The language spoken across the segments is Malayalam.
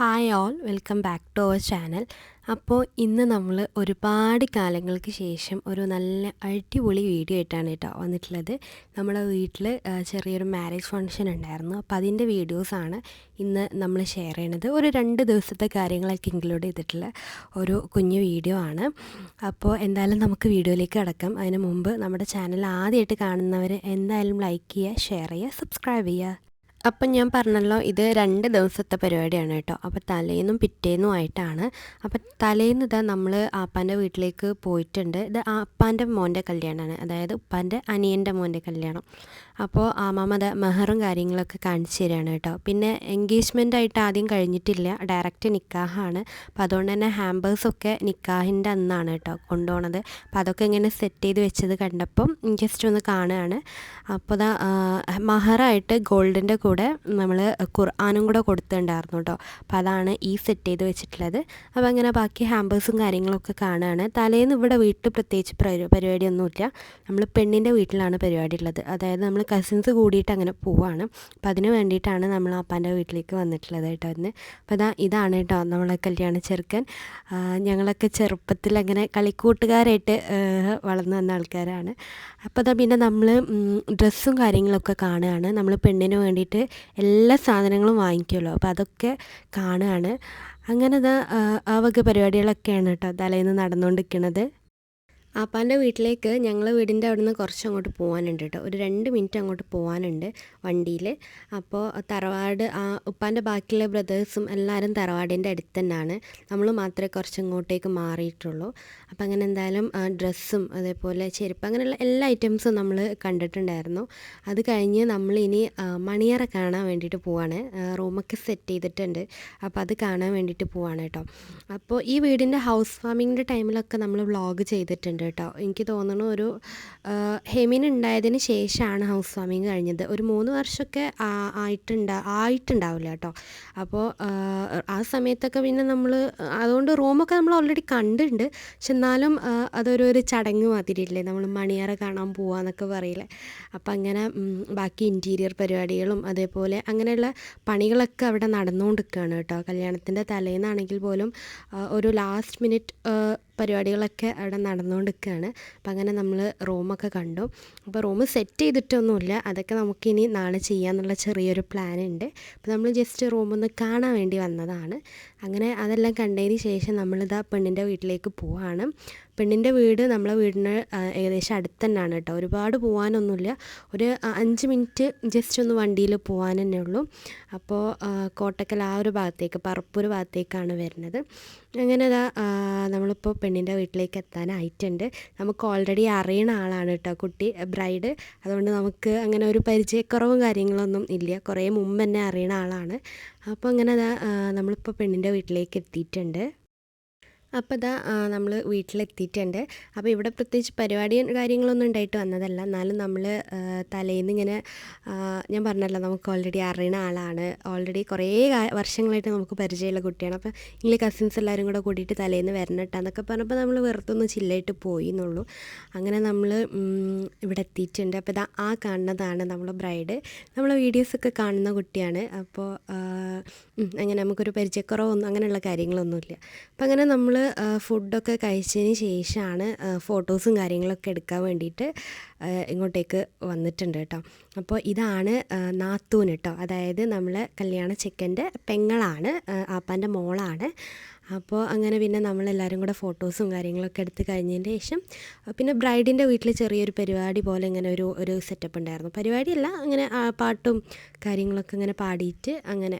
Hi all welcome back to our channel അപ്പോൾ ഇന്ന് നമ്മൾ ഒരുപാട് കാലങ്ങൾക്ക് ശേഷം ഒരു നല്ല അടിപൊളി വീഡിയോ ആയിട്ടാണ് കേട്ടോ വന്നിട്ടുള്ളത്. നമ്മുടെ വീട്ടിൽ ചെറിയൊരു മാരേജ് ഫങ്ഷൻ ഉണ്ടായിരുന്നു. അപ്പോൾ അതിന്റെ വീഡിയോസാണ് ഇന്ന് നമ്മൾ ഷെയർ ചെയ്യണത്. ഒരു രണ്ട് ദിവസത്തെ കാര്യങ്ങളൊക്കെ ഇൻക്ലൂഡ് ചെയ്തിട്ടുള്ള ഒരു കുഞ്ഞു വീഡിയോ ആണ്. അപ്പോൾ എന്തായാലും നമുക്ക് വീഡിയോയിലേക്ക് കിടക്കാം. അതിന് മുമ്പ് നമ്മുടെ ചാനൽ ആദ്യമായിട്ട് കാണുന്നവർ എന്തായാലും ലൈക്ക് ചെയ്യുക ഷെയർ ചെയ്യുക സബ്സ്ക്രൈബ് ചെയ്യുക. അപ്പം ഞാൻ പറഞ്ഞല്ലോ ഇത് രണ്ട് ദിവസത്തെ പരിപാടിയാണ് കേട്ടോ. അപ്പോൾ തലേന്നും പിറ്റേന്നും ആയിട്ടാണ്. അപ്പം തലേന്ന് ഇതാ നമ്മൾ ആപ്പാന്റെ വീട്ടിലേക്ക് പോയിട്ടുണ്ട്. ഇത് ആപ്പാന്റെ മോന്റെ കല്യാണമാണ് അതായത് ഉപ്പാന്റെ അനിയന്റെ മോന്റെ കല്യാണം. അപ്പോൾ ആമാമ അത് മെഹറും കാര്യങ്ങളൊക്കെ കാണിച്ചു തരികയാണ് കേട്ടോ. പിന്നെ എൻഗേജ്മെന്റ് ആയിട്ട് ആദ്യം കഴിഞ്ഞിട്ടില്ല. ഡയറക്റ്റ് നിക്കാഹാണ്. അപ്പോൾ അതുകൊണ്ട് തന്നെ ഹാമ്പേഴ്സൊക്കെ നിക്കാഹിന്റെ അന്നാണ് കേട്ടോ കൊണ്ടുപോണത്. അപ്പോൾ അതൊക്കെ ഇങ്ങനെ സെറ്റ് ചെയ്ത് വെച്ചത് കണ്ടപ്പം ജസ്റ്റ് ഒന്ന് കാണുകയാണ്. അപ്പോൾ ഇതാ മഹറായിട്ട് ഗോൾഡിന്റെ കൂടെ നമ്മൾ ഖുർആാനും കൂടെ കൊടുത്തിട്ടുണ്ടായിരുന്നു കേട്ടോ. അപ്പോൾ അതാണ് ഈ സെറ്റ് ചെയ്ത് വെച്ചിട്ടുള്ളത്. അപ്പോൾ അങ്ങനെ ബാക്കി ഹാമ്പേഴ്സും കാര്യങ്ങളൊക്കെ കാണുകയാണ്. തലേന്ന് ഇവിടെ വീട്ടിൽ പ്രത്യേകിച്ച് പരിപാടിയൊന്നുമില്ല. നമ്മൾ പെണ്ണിന്റെ വീട്ടിലാണ് പരിപാടി ഉള്ളത്. അതായത് നമ്മൾ കസിൻസ് കൂടിയിട്ട് അങ്ങനെ പോവാണ്. അപ്പോൾ അതിന് വേണ്ടിയിട്ടാണ് നമ്മൾ അപ്പാന്റെ വീട്ടിലേക്ക് വന്നിട്ടുള്ളത് കേട്ടോ ഇന്ന്. അപ്പോൾ ഇതാ ഇതാണ് കേട്ടോ നമ്മളെ കല്യാണ ചെറുക്കൻ. ഞങ്ങളൊക്കെ ചെറുപ്പത്തിൽ അങ്ങനെ കളിക്കൂട്ടുകാരായിട്ട് വളർന്നു വന്ന ആൾക്കാരാണ്. അപ്പോൾ അതാ പിന്നെ നമ്മൾ ഡ്രസ്സും കാര്യങ്ങളൊക്കെ കാണുകയാണ്. നമ്മൾ പെണ്ണിന് വേണ്ടിയിട്ട് എല്ലാ സാധനങ്ങളും വാങ്ങിക്കുമല്ലോ. അപ്പോൾ അതൊക്കെ കാണുകയാണ്. അങ്ങനെ ഇതാ ആ വക പരിപാടികളൊക്കെയാണ് കേട്ടോ തലേന്ന് നടന്നുകൊണ്ടിരിക്കുന്നത്. ആപ്പാന്റെ വീട്ടിലേക്ക് ഞങ്ങൾ വീടിന്റെ അവിടെ നിന്ന് കുറച്ച് അങ്ങോട്ട് പോകാനുണ്ട് കേട്ടോ. ഒരു രണ്ട് മിനിറ്റ് അങ്ങോട്ട് പോകാനുണ്ട് വണ്ടിയിൽ. അപ്പോൾ തറവാട് ആ ഉപ്പാന്റെ ബാക്കിയുള്ള ബ്രദേഴ്സും എല്ലാവരും തറവാടിന്റെ അടുത്ത് തന്നെയാണ്. നമ്മൾ മാത്രമേ കുറച്ച് ഇങ്ങോട്ടേക്ക് മാറിയിട്ടുള്ളൂ. അപ്പോൾ അങ്ങനെ എന്തായാലും ഡ്രസ്സും അതേപോലെ ചെരുപ്പ് അങ്ങനെയുള്ള എല്ലാ ഐറ്റംസും നമ്മൾ കണ്ടിട്ടുണ്ടായിരുന്നു. അത് കഴിഞ്ഞ് നമ്മളിനി മണിയറ കാണാൻ വേണ്ടിയിട്ട് പോവാണ്. റൂമൊക്കെ സെറ്റ് ചെയ്തിട്ടുണ്ട്. അപ്പോൾ അത് കാണാൻ വേണ്ടിയിട്ട് പോവാണ് കേട്ടോ. അപ്പോൾ ഈ വീടിന്റെ ഹൗസ് വാമിങ്ങിന്റെ ടൈമിലൊക്കെ നമ്മൾ വ്ളോഗ് ചെയ്തിട്ടുണ്ട്. ഉണ്ട് കേട്ടോ. എനിക്ക് തോന്നുന്നു ഒരു ഹെമിൻ ഉണ്ടായതിന് ശേഷമാണ് ഹൗസ് വാമിങ് കഴിഞ്ഞത്. ഒരു മൂന്ന് വർഷമൊക്കെ ആയിട്ടുണ്ടാ ആയിട്ടുണ്ടാവില്ല കേട്ടോ. അപ്പോൾ ആ സമയത്തൊക്കെ പിന്നെ നമ്മൾ അതുകൊണ്ട് റൂമൊക്കെ നമ്മൾ ഓൾറെഡി കണ്ടിട്ടുണ്ട്. പക്ഷെ എന്നാലും അതൊരു ഒരു ചടങ്ങ് മാതിരിയില്ലേ? നമ്മൾ മണിയറ കാണാൻ പോവാന്നൊക്കെ പറയില്ലേ? അപ്പം അങ്ങനെ ബാക്കി ഇന്റീരിയർ പരിപാടികളും അതേപോലെ അങ്ങനെയുള്ള പണികളൊക്കെ അവിടെ നടന്നുകൊണ്ടിരിക്കുകയാണ് കേട്ടോ. കല്യാണത്തിന്റെ തലേന്നാണെങ്കിൽ പോലും ഒരു ലാസ്റ്റ് മിനിറ്റ് പരിപാടികളൊക്കെ അവിടെ നടന്നുകൊണ്ടിരിക്കുകയാണ്. അപ്പം അങ്ങനെ നമ്മൾ റൂമൊക്കെ കണ്ടു. അപ്പോൾ റൂം സെറ്റ് ചെയ്തിട്ടൊന്നുമില്ല. അതൊക്കെ നമുക്കിനി നാളെ ചെയ്യാമെന്നുള്ള ചെറിയൊരു പ്ലാൻ ഉണ്ട് അപ്പോൾ നമ്മൾ ജസ്റ്റ് റൂമൊന്ന് കാണാൻ വേണ്ടി വന്നതാണ്. അങ്ങനെ അതെല്ലാം കണ്ടതിന് ശേഷം നമ്മളിതാ പെണ്ണിന്റെ വീട്ടിലേക്ക് പോവാണ്. പെണ്ണിന്റെ വീട് നമ്മളെ വീടിന് ഏകദേശം അടുത്ത് തന്നെയാണ് കേട്ടോ. ഒരുപാട് പോകാനൊന്നുമില്ല ഒരു അഞ്ച് മിനിറ്റ് ജസ്റ്റ് ഒന്ന് വണ്ടിയിൽ പോകാൻ തന്നെ ഉള്ളൂ അപ്പോൾ കോട്ടക്കൽ ആ ഒരു ഭാഗത്തേക്ക് പറപ്പൂർ ഭാഗത്തേക്കാണ് വരുന്നത്. അങ്ങനെ അതാ നമ്മളിപ്പോൾ പെണ്ണിന്റെ വീട്ടിലേക്ക് എത്താനായിട്ടുണ്ട്. നമുക്ക് ഓൾറെഡി അറിയണ ആളാണ് കേട്ടോ കുട്ടി ബ്രൈഡ് അതുകൊണ്ട് നമുക്ക് അങ്ങനെ ഒരു പരിചയക്കുറവും കാര്യങ്ങളൊന്നും ഇല്ല. കുറേ മുമ്പ് തന്നെ അറിയണ ആളാണ്. അപ്പോൾ അങ്ങനെ അതാ നമ്മളിപ്പോൾ പെണ്ണിന്റെ വീട്ടിലേക്ക് എത്തിയിട്ടുണ്ട്. അപ്പോൾ ഇതാ നമ്മൾ വീട്ടിലെത്തിയിട്ടുണ്ട്. അപ്പോൾ ഇവിടെ പ്രത്യേകിച്ച് പരിപാടിയും കാര്യങ്ങളൊന്നും ഉണ്ടായിട്ട് വന്നതല്ല. എന്നാലും നമ്മൾ തലേന്ന് ഇങ്ങനെ ഞാൻ പറഞ്ഞല്ലോ നമുക്ക് ഓൾറെഡി അറിയുന്ന ആളാണ്. ഓൾറെഡി കുറേ വർഷങ്ങളായിട്ട് നമുക്ക് പരിചയമുള്ള കുട്ടിയാണ്. അപ്പോൾ ഇങ്ങനെ കസിൻസ് എല്ലാവരും കൂടെ കൂടിയിട്ട് തലേന്ന് വരണട്ടാന്നൊക്കെ പറഞ്ഞപ്പോൾ നമ്മൾ വെറുതെ ഒന്ന് ചില്ലായിട്ട് പോയി എന്നുള്ളൂ. അങ്ങനെ നമ്മൾ ഇവിടെ എത്തിയിട്ടുണ്ട്. അപ്പോൾ ഇതാ ആ കാണുന്നതാണ് നമ്മളെ ബ്രൈഡ് നമ്മളെ വീഡിയോസൊക്കെ കാണുന്ന കുട്ടിയാണ്. അപ്പോൾ അങ്ങനെ നമുക്കൊരു പരിചയക്കുറവൊന്നും അങ്ങനെയുള്ള കാര്യങ്ങളൊന്നുമില്ല. അപ്പോൾ അങ്ങനെ നമ്മൾ ഫുഡൊക്കെ കഴിച്ചതിന് ശേഷമാണ് ഫോട്ടോസും കാര്യങ്ങളൊക്കെ എടുക്കാൻ വേണ്ടിയിട്ട് ഇങ്ങോട്ടേക്ക് വന്നിട്ടുണ്ട് കേട്ടോ. അപ്പോൾ ഇതാണ് നാത്തൂൻ കേട്ടോ. അതായത് നമ്മൾ കല്യാണ ചെക്കന്റെ പെങ്ങളാണ് ആപ്പാന്റെ മോളാണ്. അപ്പോൾ അങ്ങനെ പിന്നെ നമ്മളെല്ലാവരും കൂടെ ഫോട്ടോസും കാര്യങ്ങളൊക്കെ എടുത്ത് കഴിഞ്ഞതിന് ശേഷം പിന്നെ ബ്രൈഡിന്റെ വീട്ടിൽ ചെറിയൊരു പരിപാടി പോലെ ഇങ്ങനെ ഒരു ഒരു സെറ്റപ്പ് ഉണ്ടായിരുന്നു. പരിപാടിയല്ല അങ്ങനെ പാട്ടും കാര്യങ്ങളൊക്കെ ഇങ്ങനെ പാടിയിട്ട് അങ്ങനെ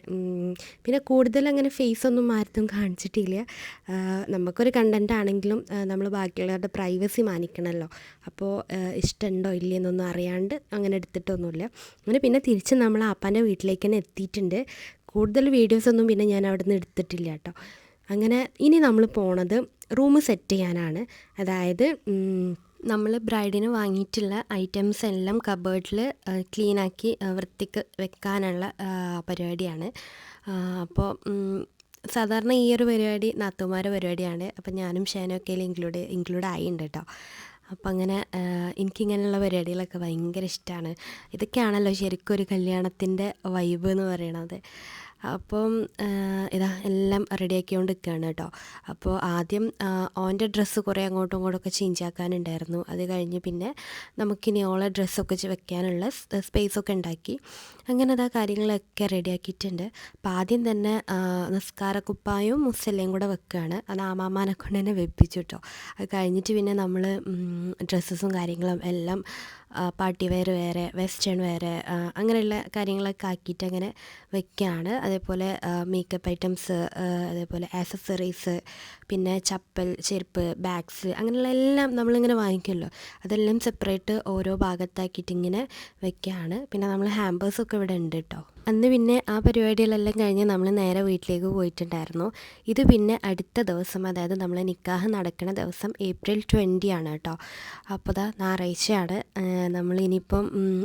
പിന്നെ കൂടുതൽ അങ്ങനെ ഫേസ് ഒന്നും ആർക്കും കാണിച്ചിട്ടില്ല. നമുക്കൊരു കണ്ടന്റ് ആണെങ്കിലും നമ്മൾ ബാക്കിയുള്ളവരുടെ പ്രൈവസി മാനിക്കണമല്ലോ അപ്പോൾ ഇഷ്ടമുണ്ടോ ഇല്ലയെന്നൊന്നും അറിയാണ്ട് അങ്ങനെ എടുത്തിട്ടൊന്നുമില്ല. അങ്ങനെ പിന്നെ തിരിച്ച് നമ്മൾ ആപ്പാന്റെ വീട്ടിലേക്ക് തന്നെ എത്തിയിട്ടുണ്ട്. കൂടുതൽ വീഡിയോസൊന്നും പിന്നെ ഞാൻ അവിടെ നിന്ന് എടുത്തിട്ടില്ല കേട്ടോ. അങ്ങനെ ഇനി നമ്മൾ പോണത് റൂം സെറ്റ് ചെയ്യാനാണ്. അതായത് നമ്മൾ ബ്രൈഡിന് വാങ്ങിയിട്ടുള്ള ഐറ്റംസ് എല്ലാം കബേർഡിൽ ക്ലീനാക്കി വൃത്തിക്ക് വെക്കാനുള്ള പരിപാടിയാണ്. അപ്പോൾ സാധാരണ ഈ ഒരു പരിപാടി നാത്തുമാര പരിപാടിയാണ്. അപ്പം ഞാനും ഷാനൊക്കെ ഇൻക്ലൂഡ് ഇൻക്ലൂഡ് ആയിട്ടുണ്ട് കേട്ടോ അപ്പം അങ്ങനെ എനിക്കിങ്ങനെയുള്ള പരിപാടികളൊക്കെ ഭയങ്കര ഇഷ്ടമാണ് ഇതൊക്കെയാണല്ലോ ശരിക്കും ഒരു കല്യാണത്തിന്റെ വൈബ് എന്ന് പറയണത്. അപ്പം ഇതാ എല്ലാം റെഡിയാക്കിക്കൊണ്ട് നിൽക്കുകയാണ് കേട്ടോ. അപ്പോൾ ആദ്യം ഓന്റെ ഡ്രസ്സ് കുറേ അങ്ങോട്ടും ഇങ്ങോട്ടൊക്കെ ചേഞ്ച് ആക്കാനുണ്ടായിരുന്നു. അത് കഴിഞ്ഞ് പിന്നെ നമുക്കിനി ഓളെ ഡ്രസ്സൊക്കെ വെക്കാനുള്ള സ്പേസൊക്കെ ഉണ്ടാക്കി. അങ്ങനെ അതാ കാര്യങ്ങളൊക്കെ റെഡിയാക്കിയിട്ടുണ്ട്. അപ്പോൾ ആദ്യം തന്നെ നിസ്കാരക്കുപ്പായും മുസ്സല്ലയും കൂടെ വെക്കുകയാണ് അത് ആമാമാനെ കൊണ്ട് തന്നെ വെപ്പിച്ചു കേട്ടോ. അത് കഴിഞ്ഞിട്ട് പിന്നെ നമ്മൾ ഡ്രസ്സസും കാര്യങ്ങളും എല്ലാം പാർട്ടി വെയർ വേറെ വെസ്റ്റേൺ വേറെ അങ്ങനെയുള്ള കാര്യങ്ങളൊക്കെ ആക്കിയിട്ട് അങ്ങനെ വെക്കുകയാണ് അതേപോലെ മേക്കപ്പ് ഐറ്റംസ് അതേപോലെ ആക്സസറീസ് പിന്നെ ചപ്പൽ ചെരുപ്പ് ബാഗ്സ് അങ്ങനെയുള്ള എല്ലാം നമ്മളിങ്ങനെ വാങ്ങിക്കുമല്ലോ. അതെല്ലാം സെപ്പറേറ്റ് ഓരോ ഭാഗത്താക്കിയിട്ട് ഇങ്ങനെ വെക്കുകയാണ് പിന്നെ നമ്മൾ ഹാമ്പേഴ്സൊക്കെ ഇവിടെ ഉണ്ട് കേട്ടോ അന്ന് പിന്നെ ആ പരിപാടികളെല്ലാം കഴിഞ്ഞ് നമ്മൾ നേരെ വീട്ടിലേക്ക് പോയിട്ടുണ്ടായിരുന്നു. ഇത് പിന്നെ അടുത്ത ദിവസം അതായത് നമ്മൾ നിക്കാഹ് നടക്കുന്ന ദിവസം ഏപ്രിൽ ട്വന്റി ആണ് കേട്ടോ. അപ്പോൾ ദാ ഞായറാഴ്ചയാണ്. നമ്മൾ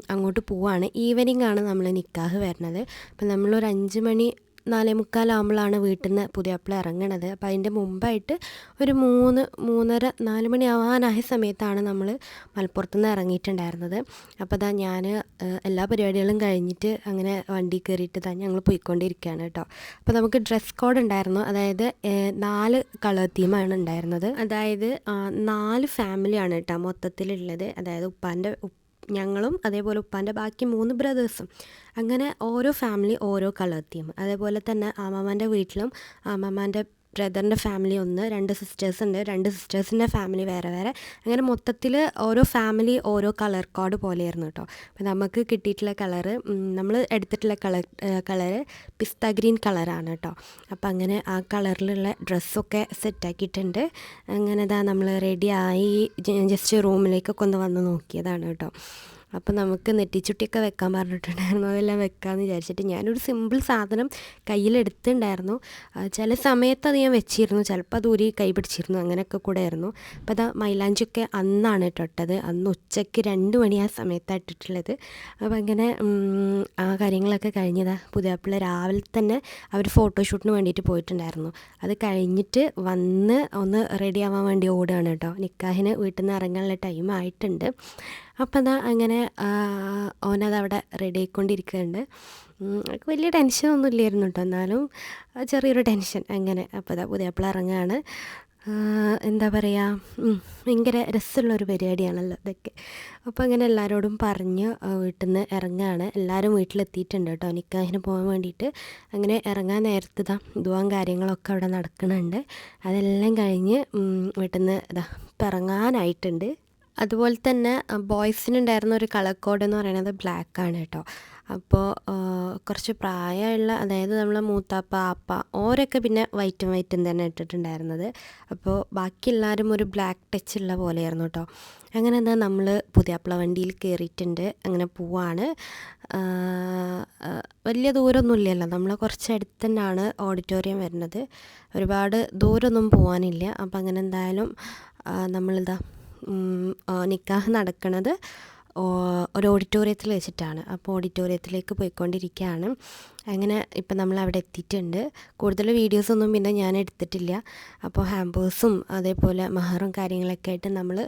അങ്ങോട്ട് പോവാണ്. ഈവനിങ് ആണ് നമ്മൾ നിക്കാഹ് വരുന്നത്. അപ്പം നമ്മളൊരു അഞ്ച് മണി നാലേ മുക്കാലാകുമ്പോഴാണ് വീട്ടിൽ നിന്ന് പുതിയാപ്പിള ഇറങ്ങണത്. അപ്പോൾ അതിന്റെ മുമ്പായിട്ട് ഒരു മൂന്ന് മൂന്നര നാല് മണി ആവാനായ സമയത്താണ് നമ്മൾ മലപ്പുറത്ത് നിന്ന് ഇറങ്ങിയിട്ടുണ്ടായിരുന്നത് അപ്പോൾ അതാ ഞാൻ എല്ലാ പരിപാടികളും കഴിഞ്ഞിട്ട് അങ്ങനെ വണ്ടി കയറിയിട്ട് തന്നെ ഞങ്ങൾ പോയിക്കൊണ്ടിരിക്കുകയാണ് കേട്ടോ. അപ്പോൾ നമുക്ക് ഡ്രസ് കോഡ് ഉണ്ടായിരുന്നു. അതായത് നാല് കളർ തീമാണ് ഉണ്ടായിരുന്നത്. അതായത് നാല് ഫാമിലിയാണ് കേട്ടോ മൊത്തത്തിലുള്ളത്. അതായത് ഉപ്പാന്റെ ഞങ്ങളും അതേപോലെ ഉപ്പാന്റെ ബാക്കി മൂന്ന് ബ്രദേഴ്സും. അങ്ങനെ ഓരോ ഫാമിലി ഓരോ കളർ തീം. അതേപോലെ തന്നെ ആമാമാന്റെ വീട്ടിലും ആമാമാന്റെ ബ്രദറിന്റെ ഫാമിലി ഒന്ന് രണ്ട് സിസ്റ്റേഴ്സ് ഉണ്ട്. രണ്ട് സിസ്റ്റേഴ്സിന്റെ ഫാമിലി വേറെ വേറെ. അങ്ങനെ മൊത്തത്തിൽ ഓരോ ഫാമിലി ഓരോ കളർ കോഡ് പോലെയായിരുന്നു കേട്ടോ. അപ്പോൾ നമുക്ക് കിട്ടിയിട്ടുള്ള കളറ് നമ്മൾ എടുത്തിട്ടുള്ള കളർ കളറ് പിസ്ത ഗ്രീൻ കളറാണ് കേട്ടോ. അപ്പോൾ അങ്ങനെ ആ കളറിലുള്ള ഡ്രസ്സൊക്കെ സെറ്റാക്കിയിട്ടുണ്ട്. അങ്ങനെ ഇതാ നമ്മൾ റെഡിയായി ജസ്റ്റ് റൂമിലേക്കൊക്കെ ഒന്ന് വന്ന് നോക്കിയതാണ് കേട്ടോ. അപ്പോൾ നമുക്ക് നെറ്റിച്ചുട്ടിയൊക്കെ വെക്കാൻ പറഞ്ഞിട്ടുണ്ടായിരുന്നു. അതെല്ലാം വെക്കാമെന്ന് വിചാരിച്ചിട്ട് ഞാനൊരു സിമ്പിൾ സാധനം കയ്യിലെടുത്തിട്ടുണ്ടായിരുന്നു. ചില സമയത്ത് അത് ഞാൻ വെച്ചിരുന്നു. ചിലപ്പോൾ അത് ഊരി കൈ പിടിച്ചിരുന്നു. അങ്ങനെയൊക്കെ കൂടെ ആയിരുന്നു. അപ്പോൾ അത് മൈലാഞ്ചിയൊക്കെ അന്നാണ് ഇട്ടിട്ടത് അന്ന് ഉച്ചയ്ക്ക് രണ്ട് മണി ആ സമയത്താണ് ഇട്ടിട്ടുള്ളത്. അപ്പോൾ അങ്ങനെ ആ കാര്യങ്ങളൊക്കെ കഴിഞ്ഞതാ. പുതിയപ്പിള്ള രാവിലെ തന്നെ അവർ ഫോട്ടോഷൂട്ടിന് വേണ്ടിയിട്ട് പോയിട്ടുണ്ടായിരുന്നു. അത് കഴിഞ്ഞിട്ട് വന്ന് ഒന്ന് റെഡി ആവാൻ വേണ്ടി ഓടുകയാണ് കേട്ടോ. നിക്കാഹിന് വീട്ടിൽ നിന്ന് ഇറങ്ങാനുള്ള ടൈം ആയിട്ടുണ്ട്. അപ്പം അതാ അങ്ങനെ ഓനത് അവിടെ റെഡി ആയിക്കൊണ്ടിരിക്കുന്നുണ്ട് വലിയ ടെൻഷനൊന്നും ഇല്ലായിരുന്നു കേട്ടോ എന്നാലും ചെറിയൊരു ടെൻഷൻ അങ്ങനെ അപ്പോൾ അതാ പുതിയപ്പിള ഇറങ്ങുകയാണ് എന്താ പറയുക ഭയങ്കര രസമുള്ളൊരു പരിപാടിയാണല്ലോ ഇതൊക്കെ. അപ്പോൾ അങ്ങനെ എല്ലാവരോടും പറഞ്ഞ് വീട്ടിൽ നിന്ന് ഇറങ്ങുകയാണ് എല്ലാവരും വീട്ടിലെത്തിയിട്ടുണ്ട് കേട്ടോ നിക്കാഹിന് പോകാൻ വേണ്ടിയിട്ട്. അങ്ങനെ ഇറങ്ങാൻ നേരത്തെ ഇതാ ഇതുവാൻ കാര്യങ്ങളൊക്കെ അവിടെ നടക്കുന്നുണ്ട്. അതെല്ലാം കഴിഞ്ഞ് വീട്ടിൽ നിന്ന് ഇതാ ഇറങ്ങാനായിട്ടുണ്ട്. അതുപോലെ തന്നെ ബോയ്സിനുണ്ടായിരുന്ന ഒരു കളർ കോഡ് എന്ന് പറയുന്നത് ബ്ലാക്ക് ആണ് കേട്ടോ. അപ്പോൾ കുറച്ച് പ്രായമുള്ള അതായത് നമ്മളെ മൂത്താപ്പ ആപ്പ ഓരൊക്കെ പിന്നെ വൈറ്റും വൈറ്റും തന്നെ ഇട്ടിട്ടുണ്ടായിരുന്നത്. അപ്പോൾ ബാക്കി എല്ലാവരും ഒരു ബ്ലാക്ക് ടച്ച് ഉള്ള പോലെയായിരുന്നു കേട്ടോ. അങ്ങനെ എന്താ നമ്മൾ പുതിയാപ്പിള വണ്ടിയിൽ കയറിയിട്ടുണ്ട് അങ്ങനെ പോവാണ്. വലിയ ദൂരമൊന്നും ഇല്ലല്ലോ. നമ്മൾ കുറച്ച് അടുത്ത് തന്നെയാണ് ഓഡിറ്റോറിയം വരുന്നത്. ഒരുപാട് ദൂരമൊന്നും പോകാനില്ല അപ്പം അങ്ങനെ എന്തായാലും നമ്മളിതാ നിക്കാഹ് നടക്കുന്നത് ഒരു ഓഡിറ്റോറിയത്തിൽ വെച്ചിട്ടാണ്. അപ്പോൾ ഓഡിറ്റോറിയത്തിലേക്ക് പോയിക്കൊണ്ടിരിക്കുകയാണ്. അങ്ങനെ ഇപ്പം നമ്മൾ അവിടെ എത്തിയിട്ടുണ്ട്. കൂടുതൽ വീഡിയോസൊന്നും പിന്നെ ഞാൻ എടുത്തിട്ടില്ല. അപ്പോൾ ഹാമ്പേഴ്സും അതേപോലെ മഹറും കാര്യങ്ങളൊക്കെ ആയിട്ട് നമ്മൾ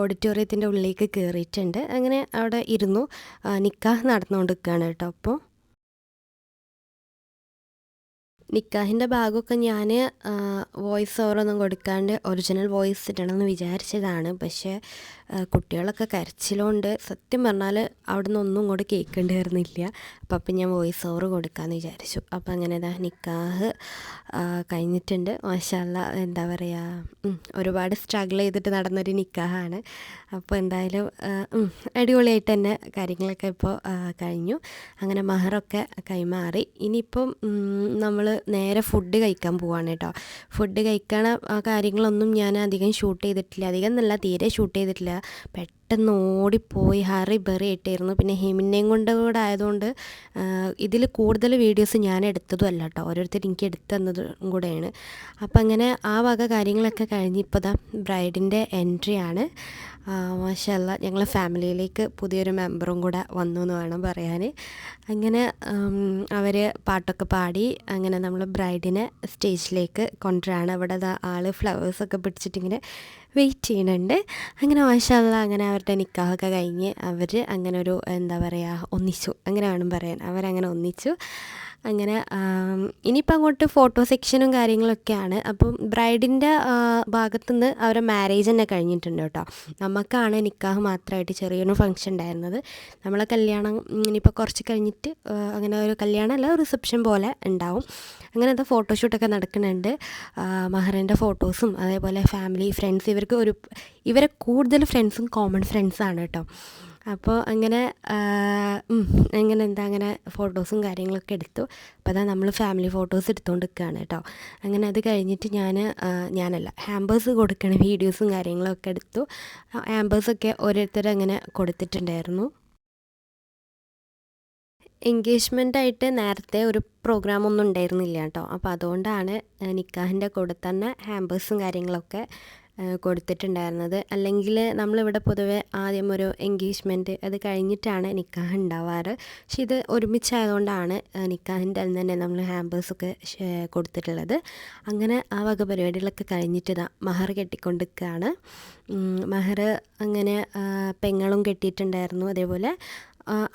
ഓഡിറ്റോറിയത്തിന്റെ ഉള്ളിലേക്ക് കയറിയിട്ടുണ്ട് അങ്ങനെ അവിടെ ഇരുന്നു. നിക്കാഹ് നടന്നുകൊണ്ടിരിക്കുകയാണ് കേട്ടോ അപ്പോൾ. നിക്കാഹിന്റെ ഭാഗമൊക്കെ ഞാൻ വോയിസ് ഓവറൊന്നും കൊടുക്കാണ്ട് ഒറിജിനൽ വോയിസ് ഇടണമെന്ന് വിചാരിച്ചതാണ്. പക്ഷേ കുട്ടികളൊക്കെ കരച്ചിലുകൊണ്ട് സത്യം പറഞ്ഞാൽ അവിടെ നിന്ന് ഒന്നും കൂടെ കേൾക്കേണ്ടി വരുന്നില്ല അപ്പം അപ്പം ഞാൻ വോയിസ് ഓവർ കൊടുക്കാമെന്ന് വിചാരിച്ചു. അപ്പം അങ്ങനെ ഇതാ നിക്കാഹ് കഴിഞ്ഞിട്ടുണ്ട്. മാഷല്ല എന്താ പറയുക ഒരുപാട് സ്ട്രഗിൾ ചെയ്തിട്ട് നടന്നൊരു നിക്കാഹാണ്. അപ്പോൾ എന്തായാലും അടിപൊളിയായിട്ട് തന്നെ കാര്യങ്ങളൊക്കെ ഇപ്പോൾ കഴിഞ്ഞു. അങ്ങനെ മഹറൊക്കെ കൈമാറി. ഇനിയിപ്പം നമ്മൾ നേരെ ഫുഡ് കഴിക്കാൻ പോവാണ് കേട്ടോ ഫുഡ് കഴിക്കണ കാര്യങ്ങളൊന്നും ഞാൻ അധികം ഷൂട്ട് ചെയ്തിട്ടില്ല. അധികം എന്നല്ല തീരെ ഷൂട്ട് ചെയ്തിട്ടില്ല. പെട്ടെന്ന് ഓടിപ്പോയി ഹറി ബെറി ഇട്ടായിരുന്നു പിന്നെ ഹിമിനെയും കൊണ്ട് കൂടെ ആയതുകൊണ്ട് ഇതിൽ കൂടുതൽ വീഡിയോസ് ഞാൻ എടുത്തതും അല്ല കേട്ടോ ഓരോരുത്തർ എനിക്ക് എടുത്തു തന്നതും കൂടെയാണ്. അപ്പം അങ്ങനെ ആ വക കാര്യങ്ങളൊക്കെ കഴിഞ്ഞ് ഇപ്പോൾ ദാ ബ്രൈഡിന്റെ എൻട്രി ആണ്. മാഷല്ല ഞങ്ങൾ ഫാമിലിയിലേക്ക് പുതിയൊരു മെമ്പറും കൂടെ വന്നു എന്ന് വേണം പറയാൻ അങ്ങനെ അവർ പാട്ടൊക്കെ പാടി അങ്ങനെ നമ്മൾ ബ്രൈഡിനെ സ്റ്റേജിലേക്ക് കൊണ്ടുവരാണ്. അവിടെ ആൾ ഫ്ലവേഴ്സൊക്കെ പിടിച്ചിട്ടിങ്ങനെ വെയിറ്റ് ചെയ്യുന്നുണ്ട്. അങ്ങനെ മാഷാല്ല അങ്ങനെ അവരുടെ നിക്കാഹൊക്കെ കഴിഞ്ഞ് അവർ അങ്ങനെ ഒരു എന്താ പറയുക ഒന്നിച്ചു. അങ്ങനെ വേണം പറയാൻ. അവരങ്ങനെ ഒന്നിച്ചു. അങ്ങനെ ഇനിയിപ്പോൾ അങ്ങോട്ട് ഫോട്ടോ സെക്ഷനും കാര്യങ്ങളൊക്കെയാണ്. അപ്പം ബ്രൈഡിന്റെ ഭാഗത്തുനിന്ന് അവരുടെ മാരേജ് തന്നെ കഴിഞ്ഞിട്ടുണ്ട് കേട്ടോ. നമുക്കാണ് നിക്കാഹ് മാത്രമായിട്ട് ചെറിയൊരു ഫംഗ്ഷൻ ഉണ്ടായിരുന്നത്. നമ്മളെ കല്യാണം ഇനിയിപ്പോൾ കുറച്ച് കഴിഞ്ഞിട്ട് അങ്ങനെ ഒരു കല്യാണം അല്ല റിസപ്ഷൻ പോലെ ഉണ്ടാവും. അങ്ങനെ അത് ഫോട്ടോഷൂട്ടൊക്കെ നടക്കുന്നുണ്ട്. മഹറിന്റെ ഫോട്ടോസും അതേപോലെ ഫാമിലി ഫ്രണ്ട്സ് ഇവർക്ക് ഒരു ഇവരെ കൂടുതൽ ഫ്രണ്ട്സും കോമൺ ഫ്രണ്ട്സാണ് കേട്ടോ അപ്പോൾ അങ്ങനെ അങ്ങനെ എന്താ അങ്ങനെ ഫോട്ടോസും കാര്യങ്ങളൊക്കെ എടുത്തു. അപ്പോൾ അതാ നമ്മൾ ഫാമിലി ഫോട്ടോസ് എടുത്തുകൊണ്ട് നിൽക്കുകയാണ് കേട്ടോ അങ്ങനെ അത് കഴിഞ്ഞിട്ട് ഞാൻ ഞാനല്ല ഹാമ്പേഴ്സ് കൊടുക്കണ വീഡിയോസും കാര്യങ്ങളൊക്കെ എടുത്തു. ഹാമ്പേഴ്സൊക്കെ ഓരോരുത്തരങ്ങനെ കൊടുത്തിട്ടുണ്ടായിരുന്നു. എൻഗേജ്മെന്റ് ആയിട്ട് നേരത്തെ ഒരു പ്രോഗ്രാം ഒന്നും ഉണ്ടായിരുന്നില്ല കേട്ടോ അപ്പോൾ അതുകൊണ്ടാണ് നിക്കാഹിന്റെ കൂടെ തന്നെ ഹാമ്പേഴ്സും കാര്യങ്ങളൊക്കെ കൊടുത്തിട്ടുണ്ടായിരുന്നത്. അല്ലെങ്കിൽ നമ്മളിവിടെ പൊതുവെ ആദ്യം ഒരു എൻഗേജ്മെന്റ് അത് കഴിഞ്ഞിട്ടാണ് നിക്കാഹ് ഉണ്ടാവാറ്. പക്ഷെ ഇത് ഒരുമിച്ചായതുകൊണ്ടാണ് നിക്കാഹിന്റെ അന്ന് തന്നെ നമ്മൾ ഹാമ്പേഴ്സൊക്കെ കൊടുത്തിട്ടുള്ളത്. അങ്ങനെ ആ വക പരിപാടികളൊക്കെ കഴിഞ്ഞിട്ട് ഇതാ മഹർ കെട്ടിക്കൊണ്ടിരിക്കുകയാണ് മഹർ അങ്ങനെ പെങ്ങളും കെട്ടിയിട്ടുണ്ടായിരുന്നു അതേപോലെ.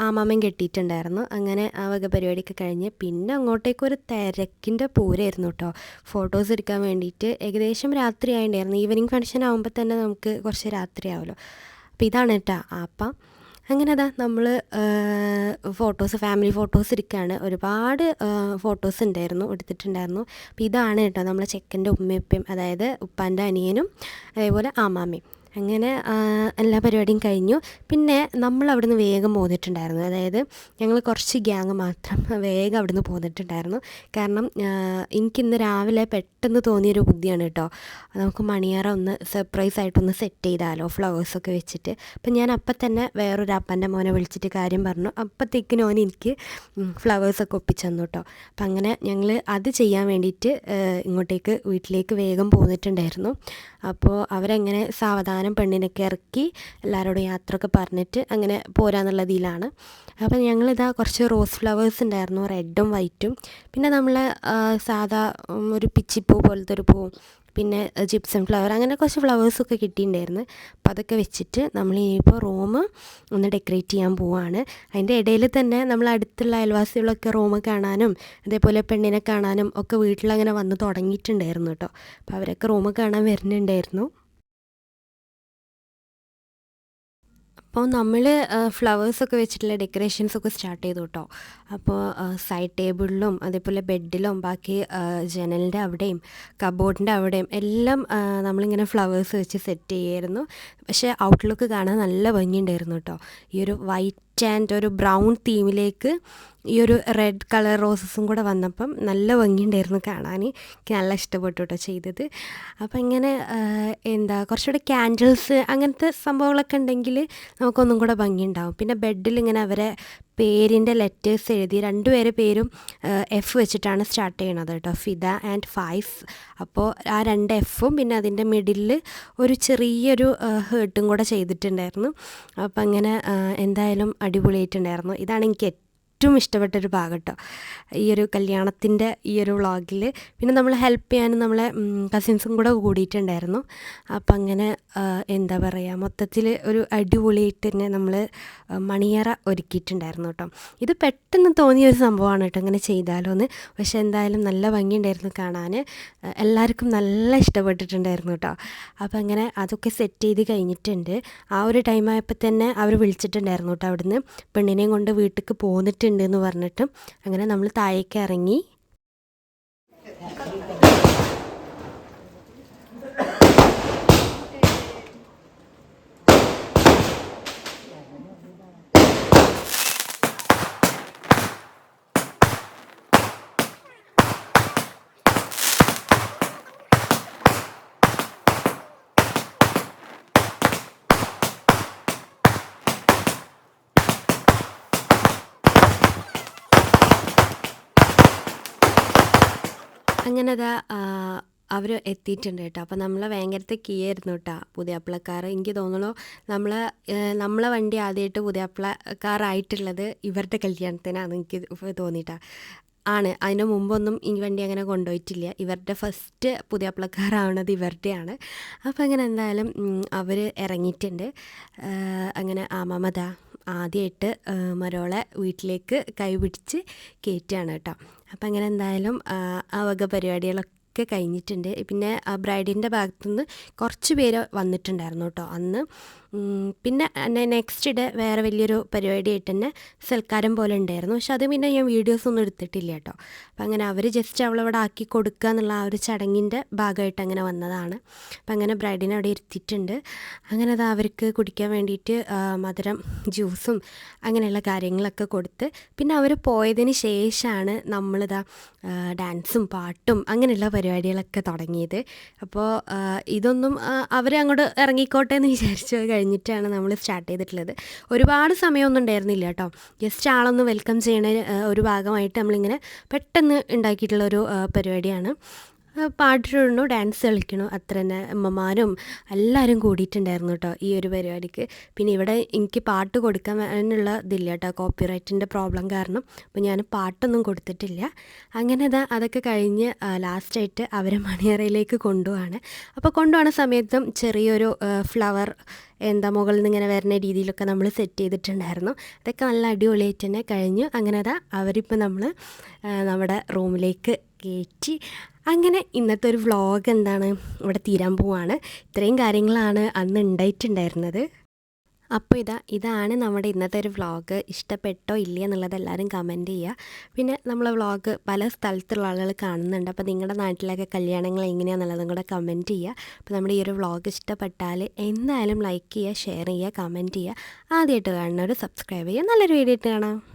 ആമാമൻ കെട്ടിയിട്ടുണ്ടായിരുന്നു. അങ്ങനെ ആ വക പരിപാടിയൊക്കെ കഴിഞ്ഞ് പിന്നെ അങ്ങോട്ടേക്കൊരു തിരക്കിന്റെ പൂരായിരുന്നു കേട്ടോ ഫോട്ടോസ് എടുക്കാൻ വേണ്ടിയിട്ട് ഏകദേശം രാത്രി ആയിട്ടുണ്ടായിരുന്നു ഈവനിങ് ഫങ്ഷൻ ആകുമ്പോൾ തന്നെ നമുക്ക് കുറച്ച് രാത്രി ആവുമല്ലോ അപ്പോൾ ഇതാണ് കേട്ടോ അപ്പം. അങ്ങനെ അതാ നമ്മൾ ഫോട്ടോസ് ഫാമിലി ഫോട്ടോസ് എടുക്കുകയാണ് ഒരുപാട് ഫോട്ടോസ് ഉണ്ടായിരുന്നു എടുത്തിട്ടുണ്ടായിരുന്നു. അപ്പോൾ ഇതാണ് കേട്ടോ നമ്മളെ ചെക്കന്റെ ഉമ്മയപ്പയും അതായത് ഉപ്പാന്റെ അനിയനും അതേപോലെ ആമാമയും അങ്ങനെ എല്ലാ പരിപാടിയും കഴിഞ്ഞു. പിന്നെ നമ്മൾ അവിടുന്ന് വേഗം പോന്നിട്ടുണ്ടായിരുന്നു. അതായത് ഞങ്ങൾ കുറച്ച് ഗ്യാങ് മാത്രം വേഗം അവിടുന്ന് പോന്നിട്ടുണ്ടായിരുന്നു. കാരണം എനിക്കിന്ന് രാവിലെ പെട്ടെന്ന് തോന്നിയൊരു ബുദ്ധിയാണ് കേട്ടോ നമുക്ക് മണിയറ ഒന്ന് സർപ്രൈസ് ആയിട്ടൊന്ന് സെറ്റ് ചെയ്താലോ ഫ്ലവേഴ്സൊക്കെ വെച്ചിട്ട്. അപ്പം ഞാൻ അപ്പം തന്നെ വേറൊരു അപ്പന്റെ മോനെ വിളിച്ചിട്ട് കാര്യം പറഞ്ഞു. അപ്പോഴത്തേക്കിന് ഓൻ എനിക്ക് ഫ്ലവേഴ്സൊക്കെ ഒപ്പിച്ചു തന്നു കേട്ടോ അപ്പം അങ്ങനെ ഞങ്ങൾ അത് ചെയ്യാൻ വേണ്ടിയിട്ട് ഇങ്ങോട്ടേക്ക് വീട്ടിലേക്ക് വേഗം പോന്നിട്ടുണ്ടായിരുന്നു. അപ്പോൾ അവരെങ്ങനെ സാവധാനം അവസാനം പെണ്ണിനൊക്കെ ഇറക്കി എല്ലാവരോടും യാത്രയൊക്കെ പറഞ്ഞിട്ട് അങ്ങനെ പോരാന്നുള്ളതിലാണ് അപ്പം ഞങ്ങളിതാ കുറച്ച് റോസ് ഫ്ലവേഴ്സ് ഉണ്ടായിരുന്നു റെഡും വൈറ്റും. പിന്നെ നമ്മൾ സാധാ ഒരു പിച്ചിപ്പൂ പോലത്തെ ഒരു പൂ പിന്നെ ജിപ്സം ഫ്ലവർ അങ്ങനെ കുറച്ച് ഫ്ലവേഴ്സൊക്കെ കിട്ടിയിട്ടുണ്ടായിരുന്നു. അപ്പോൾ അതൊക്കെ വെച്ചിട്ട് നമ്മൾ ഇനിയിപ്പോൾ റൂം ഒന്ന് ഡെക്കറേറ്റ് ചെയ്യാൻ പോവാണ്. അതിന്റെ ഇടയിൽ തന്നെ നമ്മൾ അടുത്തുള്ള അയൽവാസികളൊക്കെ റൂം കാണാനും അതേപോലെ പെണ്ണിനെ കാണാനും ഒക്കെ വീട്ടിലങ്ങനെ വന്ന് തുടങ്ങിയിട്ടുണ്ടായിരുന്നു കേട്ടോ. അപ്പോൾ അവരൊക്കെ റൂം കാണാൻ വരുന്നുണ്ടായിരുന്നു. അപ്പോൾ നമ്മൾ ഫ്ലവേഴ്സൊക്കെ വെച്ചിട്ടുള്ള ഡെക്കറേഷൻസൊക്കെ സ്റ്റാർട്ട് ചെയ്തു കേട്ടോ അപ്പോൾ സൈഡ് ടേബിളിലും അതേപോലെ ബെഡിലും ബാക്കി ജനലിന്റെ അവിടെയും കബോർഡിന്റെ അവിടെയും എല്ലാം നമ്മളിങ്ങനെ ഫ്ലവേഴ്സ് വെച്ച് സെറ്റ് ചെയ്യായിരുന്നു. പക്ഷേ ഔട്ട്ലുക്ക് കാണാൻ നല്ല ഭംഗിയുണ്ടായിരുന്നു കേട്ടോ ഈ ഒരു വൈറ്റ് ആൻഡ് ഒരു ബ്രൗൺ തീമിലേക്ക് ഈ ഒരു റെഡ് കളർ റോസസും കൂടെ വന്നപ്പം നല്ല ഭംഗിയുണ്ടായിരുന്നു കാണാൻ. എനിക്ക് നല്ല ഇഷ്ടപ്പെട്ടു കേട്ടോ ചെയ്തത്. അപ്പം ഇങ്ങനെ എന്താ കുറച്ചുകൂടെ ക്യാൻഡിൽസ് അങ്ങനത്തെ സംഭവങ്ങളൊക്കെ ഉണ്ടെങ്കിൽ നമുക്കൊന്നും കൂടെ ഭംഗിയുണ്ടാവും. പിന്നെ ബെഡിൽ ഇങ്ങനെ അവരെ പേരിന്റെ ലെറ്റേഴ്സ് എഴുതി രണ്ടുപേരെ പേരും എഫ് വെച്ചിട്ടാണ് സ്റ്റാർട്ട് ചെയ്യണത് കേട്ടോ. ഫിദ ആൻഡ് ഫൈസ് അപ്പോൾ ആ രണ്ട് എഫും പിന്നെ അതിന്റെ മിഡിലിൽ ഒരു ചെറിയൊരു ഹേർട്ടും കൂടെ ചെയ്തിട്ടുണ്ടായിരുന്നു. അപ്പം അങ്ങനെ എന്തായാലും അടിപൊളിയായിട്ടുണ്ടായിരുന്നു. ഇതാണ് എനിക്ക് ഏറ്റവും ഇഷ്ടപ്പെട്ടൊരു ഭാഗം കേട്ടോ ഈ ഒരു കല്യാണത്തിന്റെ ഈ ഒരു വ്ളോഗിൽ പിന്നെ നമ്മൾ ഹെൽപ്പ് ചെയ്യാനും നമ്മളെ കസിൻസും കൂടെ കൂടിയിട്ടുണ്ടായിരുന്നു. അപ്പം അങ്ങനെ എന്താ പറയുക മൊത്തത്തിൽ ഒരു അടിപൊളിയായിട്ട് തന്നെ നമ്മൾ മണിയറ ഒരുക്കിയിട്ടുണ്ടായിരുന്നു കേട്ടോ ഇത് പെട്ടെന്ന് തോന്നിയ ഒരു സംഭവമാണ് കേട്ടോ അങ്ങനെ ചെയ്താലോ എന്ന് പക്ഷേ എന്തായാലും നല്ല ഭംഗിയുണ്ടായിരുന്നു കാണാൻ എല്ലാവർക്കും നല്ല ഇഷ്ടപ്പെട്ടിട്ടുണ്ടായിരുന്നു കേട്ടോ അപ്പം അങ്ങനെ അതൊക്കെ സെറ്റ് ചെയ്ത് കഴിഞ്ഞിട്ടുണ്ട്. ആ ഒരു ടൈം ആയപ്പോൾ തന്നെ അവർ വിളിച്ചിട്ടുണ്ടായിരുന്നു കേട്ടോ അവിടുന്ന്. പെണ്ണിനെയും കൊണ്ട് വീട്ടിലേക്ക് പോന്നിട്ടുണ്ട് എന്ന് പറഞ്ഞിട്ട് അങ്ങനെ നമ്മൾ താഴേക്ക് ഇറങ്ങി. അങ്ങനെ അവർ എത്തിയിട്ടുണ്ട് കേട്ടോ. അപ്പോൾ നമ്മളെ ഭയങ്കരത്തെ കീയായിരുന്നു കേട്ടോ പുതിയാപ്പിളക്കാർ എനിക്ക് തോന്നുന്നു നമ്മൾ നമ്മളെ വണ്ടി ആദ്യമായിട്ട് പുതിയാപ്പിളക്കാരായിട്ടുള്ളത് ഇവരുടെ കല്യാണത്തിനാണ് എനിക്ക് തോന്നിയിട്ടാ. ആണ്. അതിന് മുമ്പൊന്നും ഈ വണ്ടി അങ്ങനെ കൊണ്ടുപോയിട്ടില്ല. ഇവരുടെ ഫസ്റ്റ് പുതിയാപ്പിളക്കാരാവണത് ഇവരുടെയാണ്. അപ്പോൾ അങ്ങനെ എന്തായാലും അവർ ഇറങ്ങിയിട്ടുണ്ട്. അങ്ങനെ ആമാമത ആദ്യമായിട്ട് മരോളെ വീട്ടിലേക്ക് കൈപിടിച്ച് കയറ്റുകയാണ് കേട്ടോ. അപ്പോൾ അങ്ങനെ എന്തായാലും ആ, വക പരിപാടികളൊക്കെ കഴിഞ്ഞിട്ടുണ്ട്. പിന്നെ ബ്രൈഡിന്റെ ഭാഗത്തുനിന്ന് കുറച്ച് പേര് വന്നിട്ടുണ്ടായിരുന്നു കേട്ടോ. അന്ന് ഉം, എന്നെ നെക്സ്റ്റ് ഡേ വേറെ വലിയൊരു പരിപാടിയായിട്ട് തന്നെ സൽക്കാരം പോലെ ഉണ്ടായിരുന്നു. പക്ഷെ അത് പിന്നെ ഞാൻ വീഡിയോസ് ഒന്നും എടുത്തിട്ടില്ല കേട്ടോ. അപ്പം അങ്ങനെ അവർ ജസ്റ്റ് അവളവിടെ ആക്കി കൊടുക്കുക എന്നുള്ള ആ ഒരു ചടങ്ങിന്റെ ഭാഗമായിട്ട് അങ്ങനെ വന്നതാണ്. അപ്പം അങ്ങനെ ബ്രൈഡിനെ അവിടെ ഇരുത്തിയിട്ടുണ്ട്. അങ്ങനെ അത് അവർക്ക് കുടിക്കാൻ വേണ്ടിയിട്ട് മധുരം ജ്യൂസും അങ്ങനെയുള്ള കാര്യങ്ങളൊക്കെ കൊടുത്ത് പിന്നെ അവർ പോയതിന് ശേഷമാണ് നമ്മളിതാ ഡാൻസും പാട്ടും അങ്ങനെയുള്ള പരിപാടികളൊക്കെ തുടങ്ങിയത്. അപ്പോൾ ഇതൊന്നും അവർ അങ്ങോട്ട് ഇറങ്ങിക്കോട്ടെ എന്ന് വിചാരിച്ചു അത് കഴിഞ്ഞിട്ടാണ് നമ്മൾ സ്റ്റാർട്ട് ചെയ്തിട്ടുള്ളത്. ഒരുപാട് സമയമൊന്നും ഉണ്ടായിരുന്നില്ല കേട്ടോ. ജസ്റ്റ് ആളൊന്ന് വെൽക്കം ചെയ്യണ ഒരു ഭാഗമായിട്ട് നമ്മളിങ്ങനെ പെട്ടെന്ന് ഉണ്ടാക്കിയിട്ടുള്ള ഒരു പരിപാടിയാണ്. പാട്ടിടണു ഡാൻസ് കളിക്കണു? അത്ര തന്നെ അമ്മമാരും എല്ലാവരും കൂടിയിട്ടുണ്ടായിരുന്നു കേട്ടോ ഈ ഒരു പരിപാടിക്ക്. പിന്നെ ഇവിടെ എനിക്ക് പാട്ട് കൊടുക്കാൻ ഉള്ള ഇതില്ല കേട്ടോ കോപ്പിറൈറ്റിന്റെ പ്രോബ്ലം കാരണം. അപ്പോൾ ഞാൻ പാട്ടൊന്നും കൊടുത്തിട്ടില്ല. അങ്ങനെ ഇതാ അതൊക്കെ കഴിഞ്ഞ് ലാസ്റ്റായിട്ട് അവരെ മണിയറയിലേക്ക് കൊണ്ടുപോവാണ്. അപ്പോൾ കൊണ്ടുപോകുന്ന സമയത്തും ചെറിയൊരു ഫ്ലവർ എന്താ മുകളിൽ നിന്ന് ഇങ്ങനെ വരുന്ന രീതിയിലൊക്കെ നമ്മൾ സെറ്റ് ചെയ്തിട്ടുണ്ടായിരുന്നു. അതൊക്കെ നല്ല അടിപൊളിയായിട്ട് തന്നെ കഴിഞ്ഞു. അങ്ങനെ അതാ അവരിപ്പോൾ നമ്മൾ നമ്മുടെ റൂമിലേക്ക് കയറ്റി അങ്ങനെ ഇന്നത്തെ ഒരു വ്ളോഗ് എന്താണ്? ഇവിടെ തീരാൻ പോവാണ്. ഇത്രയും കാര്യങ്ങളാണ് അന്ന് ഉണ്ടായിട്ടുണ്ടായിരുന്നത്. അപ്പോൾ ഇതാ ഇതാണ് നമ്മുടെ ഇന്നത്തെ ഒരു വ്ളോഗ് ഇഷ്ടപ്പെട്ടോ ഇല്ല എന്നുള്ളത് എല്ലാവരും കമന്റ് ചെയ്യുക. പിന്നെ നമ്മളെ വ്ളോഗ് പല സ്ഥലത്തുള്ള ആളുകൾ കാണുന്നുണ്ട്. അപ്പോൾ നിങ്ങളുടെ നാട്ടിലൊക്കെ കല്യാണങ്ങൾ എങ്ങനെയാണെന്നുള്ളതും കൂടെ കമന്റ് ചെയ്യുക. അപ്പോൾ നമ്മുടെ ഈ ഒരു വ്ളോഗ് ഇഷ്ടപ്പെട്ടാൽ എന്തായാലും ലൈക്ക് ചെയ്യുക ഷെയർ ചെയ്യുക കമന്റ് ചെയ്യുക. ആദ്യമായിട്ട് കാണുന്നവർ സബ്സ്ക്രൈബ് ചെയ്യുക. നല്ലൊരു വീഡിയോ ആയിട്ട് കാണാം.